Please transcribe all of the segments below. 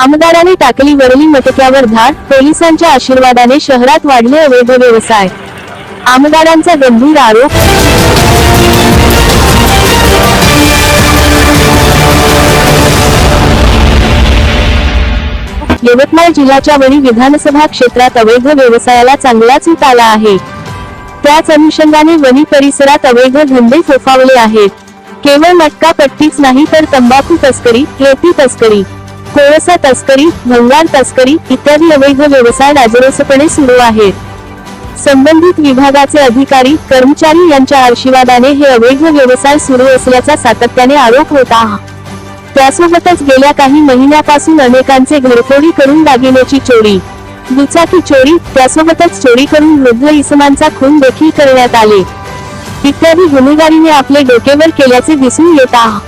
आमदाराने टाकली वरली मटक्यावर धाड पोलिसांच्या आशीर्वादाने शहरात वाढले अवैध व्यवसाय. आमदारांचा गंभीर आरोप. यवतमाळ जिल्ह्याच्या वणी विधानसभा क्षेत्रात अवैध व्यवसायाला चांगलाच उत आला आहे. त्याच अनुषंगाने वणी परिसरात अवैध धंदे फोफावले आहेत. केवळ मटका पट्टीच नाही तर तंबाखू तस्करी रेती तस्करी. कोळसा तस्करी भंगार तस्करी इत्यादी अवैध व्यवसाय राजरोसपणे सुरू आहेत. संबंधित विभागाचे अधिकारी कर्मचारी यांच्या आशीर्वादाने हे अवैध व्यवसाय सुरू असल्याचा सातत्याने आरोप होता त्यासोबतच गेल्या काही महिन्यापासून अनेकांचे घरफोडी करून दागिन्याची चोरी दुचाकी चोरी त्यासोबतच चोरी करून वृद्ध इसमांचा खून देखील करण्यात आले. इत्यादी गुन्हेगारीने आपले डोकेवर केल्याचे दिसून येत आहे.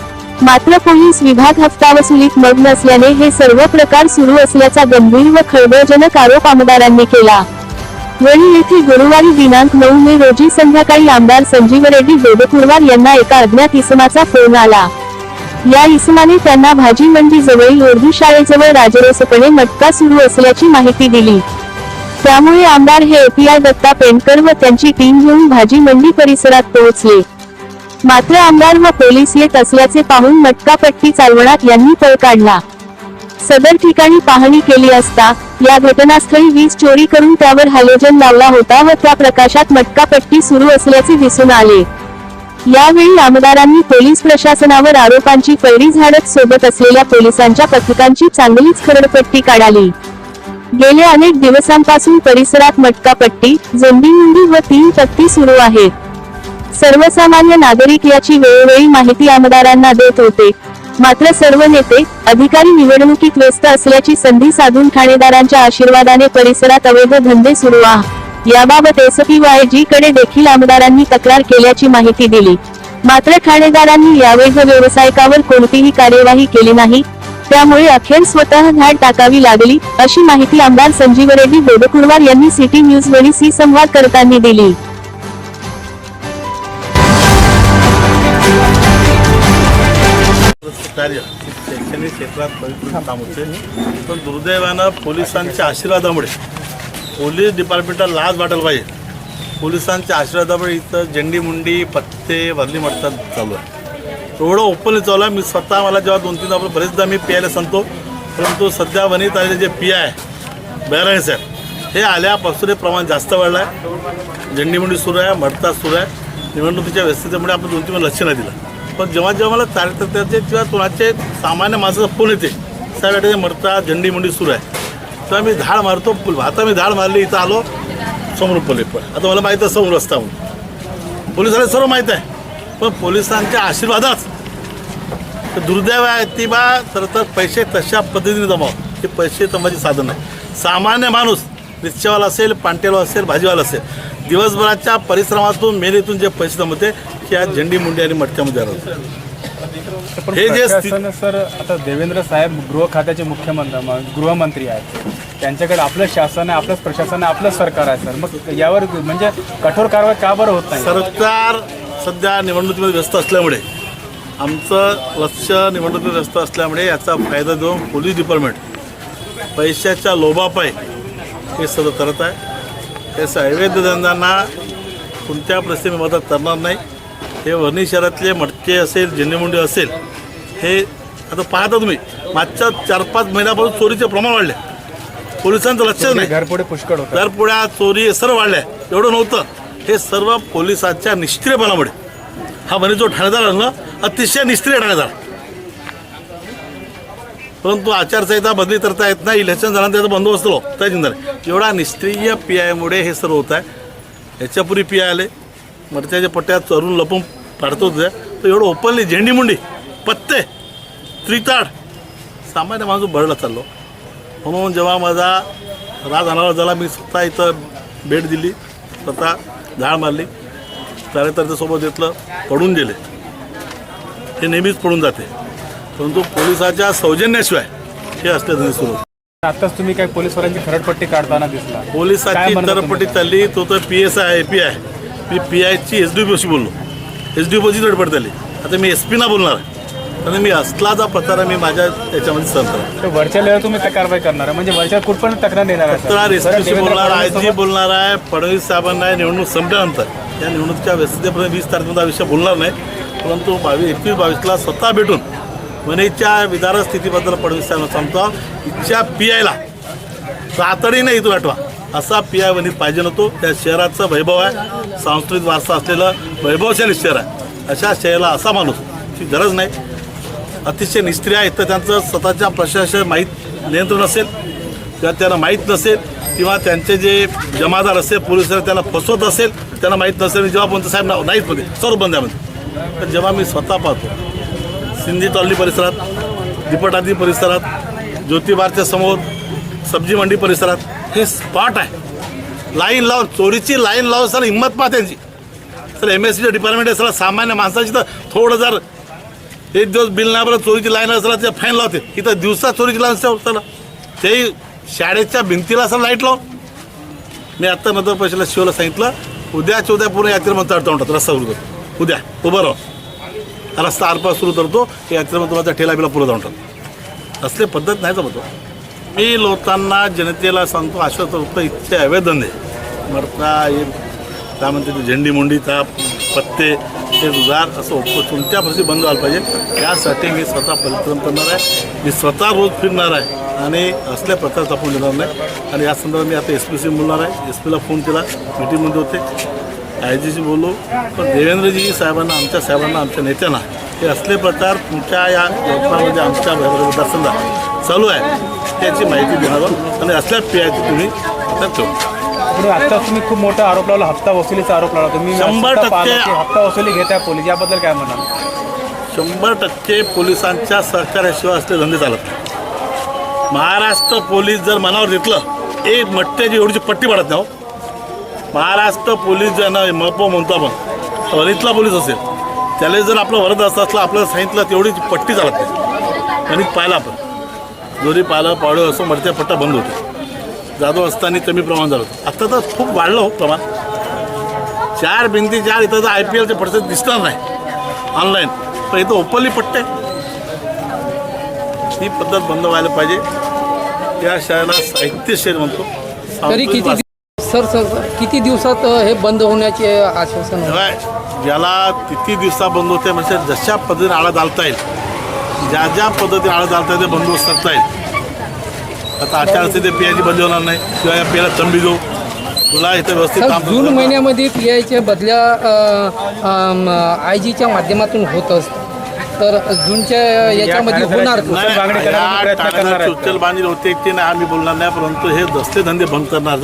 मात्र पोलीस विभाग हप्ता वसुलीत मग्न असल्याने हे सर्व प्रकार सुरू असल्याचा गंभीर व खळबळजनक आरोप आमदारांनी केला. वणी येथे गुरुवारी दिनांक नऊ मे रोजी संध्याकाळी आमदार संजीव रेड्डी देवकुरवार यांना एका अज्ञात इसमाचा फोन आला. या इसमाने त्यांना भाजी मंडी जवळील उर्दू शाळेजवळ राजरोसपणे मटका सुरू असल्याची माहिती दिली. त्यामुळे आमदार हे एपीआय दत्ता पेंडकर व त्यांची टीम घेऊन भाजी मंडी परिसरात पोहोचले. मात्र आमदार व पोलीस येत असल्याचे पाहून मटकापट्टी चालवणात यांनी पळ काढला. सदर ठिकाणी पाहणी केली असता या घटनास्थळी वीज चोरी करून त्यावर हॅलोजन लावला होता व त्या प्रकाशात मटकापट्टी सुरू असल्याचे दिसून आले. यावेळी आमदारांनी पोलीस प्रशासनावर आरोपांची फैरी झाडत सोबत असलेल्या पोलिसांच्या पथकांची चांगलीच खरडपट्टी काढाली. गेल्या अनेक दिवसांपासून परिसरात मटकापट्टी जोंडीमुंडी व तीन पत्ती सुरू आहेत. सर्वसामान्य नागरिक याची वेळोवेळी माहिती आमदारांना देत होते. मात्र सर्व नेते अधिकारी निवडणुकीत व्यस्त असल्याची संधी साधून ठाणेदारांच्या आशीर्वादाने परिसरात अवैध धंदे सुरू आहे याबाबत एसपी वायकडे देखील आमदारांनी तक्रार केल्याची माहिती दिली. मात्र ठाणेदारांनी या अवैध व्यावसायिकावर कोणतीही कार्यवाही केली नाही. त्यामुळे अखेर स्वतः धाड टाकावी लागली अशी माहिती आमदार संजीव रेड्डी बोडकुरवार यांनी सिटी न्यूज वरीसी संवाद करताना दिली. कार्य. शैक्षणिक क्षेत्रात पवित्र काम होते. पण दुर्दैवानं पोलिसांच्या आशीर्वादामुळे पोलीस डिपार्टमेंटला लाज वाटायला पाहिजे. पोलिसांच्या आशीर्वादामुळे इथं झेंडी मुंडी पत्ते भरली म्हणतात चालू आहे. एवढं ओपनली चालू आहे. मी स्वतः मला जेव्हा दोन तीन आपण बरेचदा मी पी सांगतो. परंतु सध्या वनीत आलेले जे पी आय बॅराणे साहेब हे आल्यापासून हे प्रमाण जास्त वाढलं आहे झेंडीमुंडी सुरू आहे मडता सुरू आहे. निवडणुकीच्या व्यस्ततेमुळे आपण दोन तीन लक्ष नाही दिलं. पण जेव्हा जेव्हा मला कार्यकर्त्याचे किंवा कोणाचे सामान्य माणसाचा फोन येते साहेब आता मडता मुंडी सुरू आहे. तेव्हा मी धाड मारतो पुल आता मी धाड मारली इथं आलो समोर पोलीस पण. आता मला माहीत आहे समोर रस्ता म्हणून. पोलिसांना सर्व माहीत आहे. पण पोलिसांच्या आशीर्वादात दुर्दैव आहे ती बा तर तर पैसे तशा पद्धतीने जमाव. हे पैसे जमाचे साधन आहे सामान्य माणूस रिक्षावाला असेल पांटेवाला असेल भाजीवाला असेल. दिवसभराच्या परिश्रमातून मेहनतीतून जे पैसे जमते त्या झेंडी मुंडी आणि मटक्यामध्ये राहतात हे जे सर आता देवेंद्र साहेब गृह खात्याचे मुख्यमंत्री गृहमंत्री आहेत. त्यांच्याकडे आपलं शासन आहे आपलंच प्रशासन आहे आपलं सरकार आहे सर. मग यावर म्हणजे कठोर कारवाई का बरं होत नाही? सरकार सध्या निवडणुकीमध्ये व्यस्त असल्यामुळे आमचं लक्ष निवडणुकीत व्यस्त असल्यामुळे याचा फायदा देऊन पोलीस डिपार्टमेंट पैशाच्या लोभापायी हे सगळं करत आहे. त्याचं अवैध धंद्यांना कोणत्या परिस्थितीत मदत करणार नाही. हे वर्णी शहरातले मटके असेल झेंडेमुंडे असेल हे आता पाहता तुम्ही. मागच्या चार पाच महिन्यापासून चोरीचे प्रमाण वाढले. पोलिसांचं लक्षच नाही. घरपुढे पुष्कळ होतं. दरपुड्या चोरी हे सर्व वाढल्या एवढं नव्हतं. हे सर्व पोलिसांच्या निष्क्रियपणामुळे. हा म्हणजे जो ठाणेदार ना अतिशय निष्क्रिय ठाणेदार. परंतु आचारसंहिता बदली करता येत नाही. इलेक्शन झाल्यानंतर त्याचा बंदोबस्त होता. जिंदार एवढा निष्क्रिय पी आयमुळे हे सर्व होत आहे. ह्याच्यापूर्वी पी आय आले. मरत्याच्या पट्ट्यात चरून लपून पाडतो होते तर एवढं ओपनली. झेंडीमुंडी पत्ते त्रिताड. सामान्य माणूस भरला चाललो. म्हणून जेव्हा माझा राज अनावर झाला मी स्वतः इथं भेट दिली. स्वतः झाड मारली. कार्यकर्त्यासोबत घेतलं पडून गेले. हे नेहमीच पडून जाते. परंतु पोलिसाच्या सौजन्याशिवाय हे असले धंदे सुरू. आताच तुम्ही काय पोलीसवाल्यांची खरडपट्टी काढताना दिसला. पोलिसाची तरपट्टी चालली तो तर P S I P I me P आयची एस डी पीशी बोललो. एस डी पीची तडपड झाली. आता मी एस पीना बोलणार. आहे आणि मी असलाचा प्रचार आहे मी माझ्या याच्यामध्ये तर वरच्या लेवल तुम्ही कारवाई करणार? आहे म्हणजे वरच्या कुठपर्यंत तक्रार देणार आहे तक्रार सर? एस पीशी बोलणार आय जी बोलणार आहे फडणवीस साहेबांना निवडणूक संपल्यानंतर. या निवडणुकीच्या व्यस्ततेपर्यंत वीस तारखेपर्यंत हा विषय बोलणार नाही. परंतु बावीस एकवीस बावीसला स्वतः भेटून वनेच्या विदारक स्थितीबद्दल फडणवीस साहेबांना सांगतो इच्छा पी आयला तातडीने इथून हटवा असा पी आय वनीत पाहिजे नव्हतो. त्या शहराचं वैभव आहे. सांस्कृतिक वारसा असलेलं वैभवशाली शहर आहे. अशा शहराला असा माणूस ची गरज नाही. अतिशय निष्क्रिय आहे. तर त्यांचं स्वतःच्या प्रशासन माहीत नियंत्रण असेल किंवा त्यांना माहीत नसेल किंवा त्यांचे जे जमादार असेल पोलीस त्यांना फसवत असेल त्यांना माहीत नसेल जेव्हा पण साहेब ना- नाहीत मध्ये सर्व बंद्यामध्ये तर जेव्हा मी स्वतः पाहतो सिंधी कॉलनी परिसरात दिपटादी परिसरात ज्योतिबारच्या समोर सब्जी मंडी परिसरात हे स्पॉट आहे. लाईन लावून चोरीची लाईन लावून सर हिंमत पहा त्यांची सर एम एस सीचं डिपार्टमेंट आहे सर सामान्य माणसाची तर थोडं जर एक दिवस बिल नाही बरं चोरीची लाईन असला ते फाईन लावते. इथं दिवसा चोरीची लाईन असते तेही शाळेच्या भिंतीला असं लाइट लावून. मी आत्ता नंतर पैशाला शिवला सांगितलं उद्याच उद्या पूर्ण यात्रेमध्ये तडता म्हणतात रस्ता उद्या उभं राहा. रस्ता आरपार सुरू करतो की यात्रेमध्ये तुम्हाला ठेला बिला पुरं जाऊन टाकतो. असले पद्धत नाही जमतो हो. मी लोकांना जनतेला सांगतो आश्वस्त फक्त इतके आवेदन आहे. मरता हे काय म्हणते ते झेंडी मुंडीचा पत्ते ते रुजार असं उपयोग कोणत्या परिस्थिती बंद व्हायला पाहिजे. यासाठी मी स्वतः परिश्रम करणार आहे. मी स्वतः रोज फिरणार आहे. आणि असल्या प्रकारचा फोन देणार नाही. आणि या संदर्भात मी आता एस पीशी बोलणार आहे. एस पीला फोन केला. मीटिंगमध्ये होते. आय जीशी बोललो पण देवेंद्रजी साहेबांना आमच्या साहेबांना आमच्या नेत्यांना हे असले प्रकार तुमच्या या यवतमाळमध्ये आमच्या मतदारसंघात चालू आहे. त्याची माहिती देणार आणि असल्या पीआयची तुम्ही ठेवू. आता तुम्ही खूप मोठा आरोप लावला हप्ता वसुलीचा आरोप लावला. तुम्ही शंभर टक्के. हप्ता वसुली घेत आहे पोलीस. याबद्दल काय म्हणाल? शंभर टक्के पोलिसांच्या सहकार्याशिवाय असले धंदे चालत महाराष्ट्र पोलीस जर मनावर घेतलं एक मट्ट्याची एवढीची पट्टी पडत नाही हो. महाराष्ट्र पोलीस ज्यांना महपो म्हणतो आपण. वरितला पोलीस असेल त्याला जर आपलं वरद असं असलं आपल्याला सांगितलं तेवढी पट्टी चालत नाही आणि पाहिलं आपण. जोरी पाहिलं पावडं असं मरत्या पट्टा बंद होते जाधव असताना कमी प्रमाण झालं होतं. आता तर खूप वाढलं हो प्रमाण. चार भिंती चार इथं तर आय पी एलचे पडते दिसणार नाही. ऑनलाईन पण इथं ओपनली पट्टे. ही पद्धत बंद व्हायला पाहिजे. या शहराला साहित्य शहर म्हणतो. तरी किती सर सर किती दिवसात हे बंद होण्याचे आश्वासन ज्याला किती दिवसा बंद होते म्हणजे जशा पद्धतीने आळा घालता येईल ज्या ज्या पद्धतीने आळा घालता येईल ते बंदोबस्त करता येईल. आता आचारसंहिते पियाची बंदी होणार नाही किंवा या पियाला तंबी देऊ. तुला इथं व्यवस्थित जून महिन्यामध्ये पी आयच्या बदल्या आय जीच्या माध्यमातून होत असत. तर जूनच्या याच्यामध्ये ठाण्यात होणार नाही, मागणी या प्रयत्न करणार होते ते नाही आम्ही बोलणार नाही परंतु हे दसते धंदे बंद करणार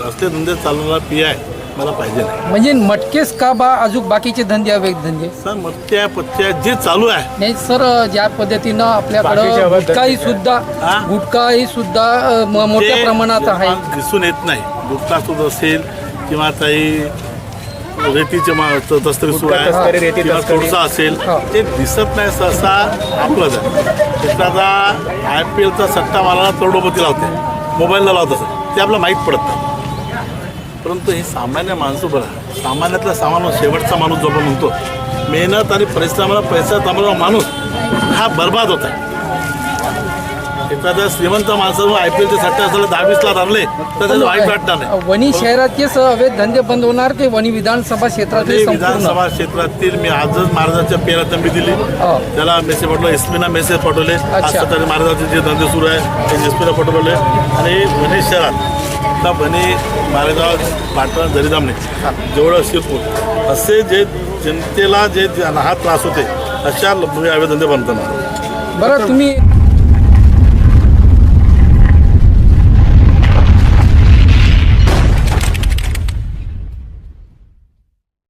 जर दसते धंदे चालवणारा पी आय मला पाहिजे नाही. म्हणजे मटकेस का बा अजून बाकीचे धंदे अवैध धंदे? सर मत्या पत्त्या जे चालू आहे. नाही सर ज्या पद्धतीनं बाकीचे आपल्याकडं अवैध गुटखाही धंदे. सुद्धा हा? गुटखाही सुद्धा अ, म- मोठ्या ते प्रमाणात आहे. दिसून येत नाही. गुटखा सुद्धा असेल किंवा काही रेतीचे मा- त- तस्करी सुरू गुटखा तस्करी, आहे रेती किंवा तस्करी. कोळसा असेल हा. ते दिसत नाही सहसा आपलंच आहे. एखादा आय पी एलचा सट्टा मारायला करोडोपती लावते. मोबाईलला लावत असत ते आपल्याला माहीत पडत नाही. परंतु हे सामान्य माणसं बरं सामान्यातला सामान्य शेवटचा माणूस जो आपण म्हणतो मेहनत आणि परिश्रमाला पैसा कमवणारा माणूस हा बर्बाद होत एखाद्या श्रीमंत माणसाजवळ आय पी एलचे सट्टे असले दहावीस लाख आणले तर त्याचं वाईट वाटणार नाही. वणी शहराचेच अवैध धंदे बंद होणार की वणी विधानसभा संपूर्ण? विधानसभा क्षेत्रातील मी आजच महाराजांच्या पेरा तंबी दिली. हो. त्याला मेसेज पाठवला एस पीना मेसेज पाठवले आज महाराजांचे जे धंदे सुरू आहे ते एस पीला पाठवले. आणि भणे शहरात आता भने मारेगाव पाटण दरिदामणे जेवढं शिरपूर असे जे जनतेला जे हा त्रास होते अशा अवैध धंदे बंद करणार बरं तुम्ही